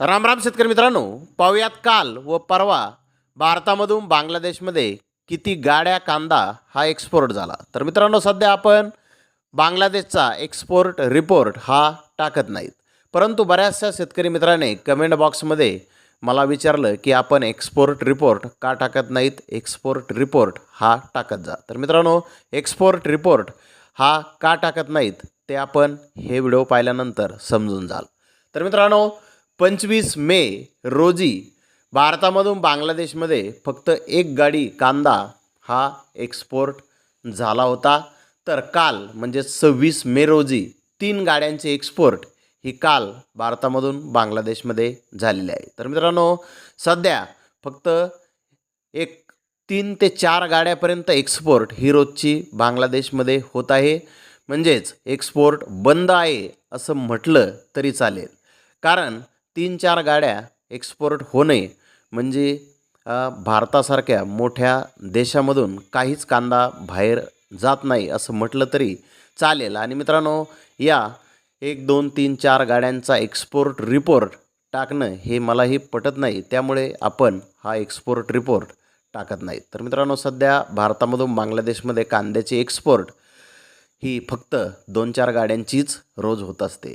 राम राम शेतकरी मित्रांनो पाहुयात काल व परवा भारतामधून बांगलादेशमध्ये किती गाड्या कांदा हा एक्सपोर्ट झाला. तर मित्रांनो सध्या आपण बांगलादेशचा एक्सपोर्ट रिपोर्ट हा टाकत नाहीत. परंतु बऱ्याचशा शेतकरी मित्राने कमेंट बॉक्समध्ये मला विचारलं की आपण एक्सपोर्ट रिपोर्ट का टाकत नाहीत? एक्सपोर्ट रिपोर्ट हा टाकत जा. तर मित्रांनो एक्सपोर्ट रिपोर्ट हा का टाकत नाहीत? ते आपण हे व्हिडिओ पाहिल्यानंतर समजून जाल. तर मित्रांनो पंचवीस मे रोजी भारतामधून बांगलादेशमध्ये फक्त एक गाडी कांदा हा एक्सपोर्ट झाला होता. तर काल म्हणजे सव्वीस मे रोजी तीन गाड्यांचे एक्सपोर्ट ही काल भारतामधून बांगलादेशमध्ये झालेली आहे. तर मित्रांनो सध्या फक्त एक तीन ते चार गाड्यापर्यंत एक्सपोर्ट ही रोजची बांगलादेशमध्ये होत आहे. म्हणजेच एक्सपोर्ट बंद आहे असं म्हटलं तरी चालेल. कारण तीन चार गाड्या एक्सपोर्ट होणे म्हणजे भारतासारख्या मोठ्या देशामधून काहीच कांदा बाहेर जात नाही असं म्हटलं तरी चालेल. आणि मित्रांनो या एक दोन तीन चार गाड्यांचा एक्सपोर्ट रिपोर्ट टाकणं हे मलाही पटत नाही. त्यामुळे आपण हा एक्सपोर्ट रिपोर्ट टाकत नाही. तर मित्रांनो सध्या भारतामधून बांगलादेशमध्ये कांद्याची एक्सपोर्ट ही फक्त दोन चार गाड्यांचीच रोज होत असते.